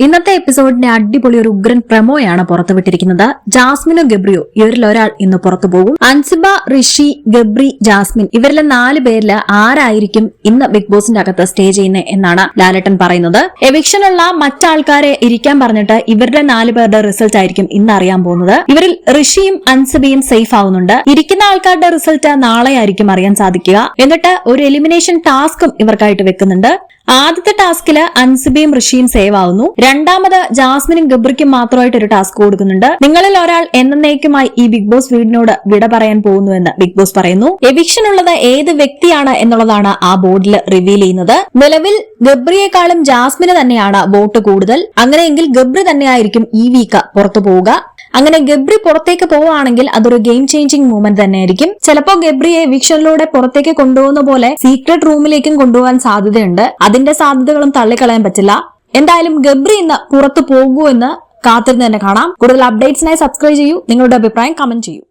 ഇന്നത്തെ എപ്പിസോഡിന്റെ അടിപൊളി ഒരു ഉഗ്രൻ പ്രമോയാണ് പുറത്തുവിട്ടിരിക്കുന്നത്. ജാസ്മിനോ ഗബ്രിയോ ഇവരിൽ ഒരാൾ ഇന്ന് പുറത്തു പോകും. അൻസിബ ഋഷി ഗബ്രി ജാസ്മിൻ ഇവരിലെ നാല് പേരിൽ ആരായിരിക്കും ഇന്ന് ബിഗ് ബോസിന്റെ അകത്ത് സ്റ്റേ ചെയ്യുന്നത് എന്നാണ് ലാലട്ടൻ പറയുന്നത്. എവിക്ഷനുള്ള മറ്റാൾക്കാരെ ഇരിക്കാൻ പറഞ്ഞിട്ട് ഇവരുടെ നാല് പേരുടെ റിസൾട്ട് ആയിരിക്കും ഇന്ന് അറിയാൻ പോകുന്നത്. ഇവരിൽ ഋഷിയും അൻസിബയും സേഫ് ആവുന്നുണ്ട്. ഇരിക്കുന്ന ആൾക്കാരുടെ റിസൾട്ട് നാളെ ആയിരിക്കും അറിയാൻ സാധിക്കുക. എന്നിട്ട് ഒരു എലിമിനേഷൻ ടാസ്കും ഇവർക്കായിട്ട് വെക്കുന്നുണ്ട്. ആദ്യത്തെ ടാസ്കിൽ അൻസിബയും ഋഷിയും സേവ് ആവുന്നു. രണ്ടാമത് ജാസ്മിനും ഗബ്രിക്കും മാത്രമായിട്ട് ഒരു ടാസ്ക് കൊടുക്കുന്നുണ്ട്. നിങ്ങളിൽ ഒരാൾ എന്നേക്കുമായി ഈ ബിഗ് ബോസ് വീടിനോട് വിട പറയാൻ പോകുന്നുവെന്ന് ബിഗ് ബോസ് പറയുന്നു. എവിക്ഷൻ ഉള്ളത് ഏത് വ്യക്തിയാണ് എന്നുള്ളതാണ് ആ ബോർഡിൽ റിവീൽ ചെയ്യുന്നത്. നിലവിൽ ഗബ്രിയെക്കാളും ജാസ്മിന് തന്നെയാണ് വോട്ട് കൂടുതൽ. അങ്ങനെയെങ്കിൽ ഗബ്രി തന്നെയായിരിക്കും ഈ വീക്ക് പുറത്തു പോവുക. അങ്ങനെ ഗബ്രി പുറത്തേക്ക് പോവുകയാണെങ്കിൽ അതൊരു ഗെയിം ചേഞ്ചിങ് മൂവ്മെന്റ് തന്നെയായിരിക്കും. ചിലപ്പോ ഗബ്രിയെ എവിക്ഷനിലൂടെ പുറത്തേക്ക് കൊണ്ടുപോകുന്ന പോലെ സീക്രട്ട് റൂമിലേക്കും കൊണ്ടുപോകാൻ സാധ്യതയുണ്ട്. അതിന്റെ സാധ്യതകളും തള്ളിക്കളയാൻ പറ്റില്ല. എന്തായാലും ഗബ്രി ഇന്ന് പുറത്തു പോകൂ എന്ന് കാത്തിരുന്ന് തന്നെ കാണാം. കൂടുതൽ അപ്ഡേറ്റ്സിനായി സബ്സ്ക്രൈബ് ചെയ്യൂ. നിങ്ങളുടെ അഭിപ്രായം കമന്റ് ചെയ്യൂ.